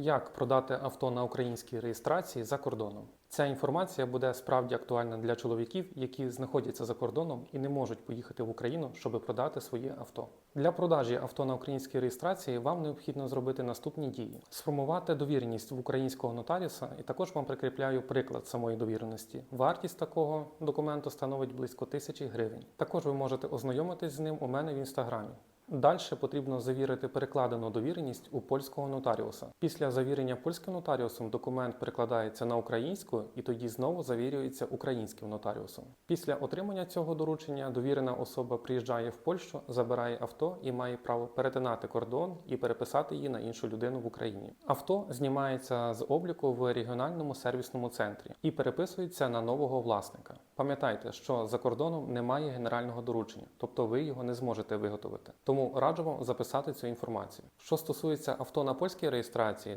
Як продати авто на українській реєстрації за кордоном? Ця інформація буде справді актуальна для чоловіків, які знаходяться за кордоном і не можуть поїхати в Україну, щоб продати своє авто. Для продажі авто на українській реєстрації вам необхідно зробити наступні дії: сформувати довіреність в українського нотаріуса, і також вам прикріпляю приклад самої довіреності. Вартість такого документу становить близько тисячі гривень. Також ви можете ознайомитись з ним у мене в інстаграмі. Далі потрібно завірити перекладену довіреність у польського нотаріуса. Після завірення польським нотаріусом документ перекладається на українську і тоді знову завірюється українським нотаріусом. Після отримання цього доручення довірена особа приїжджає в Польщу, забирає авто і має право перетинати кордон і переписати її на іншу людину в Україні. Авто знімається з обліку в регіональному сервісному центрі і переписується на нового власника. Пам'ятайте, що за кордоном немає генерального доручення, тобто ви його не зможете виготовити. Тому раджу вам записати цю інформацію. Що стосується авто на польській реєстрації,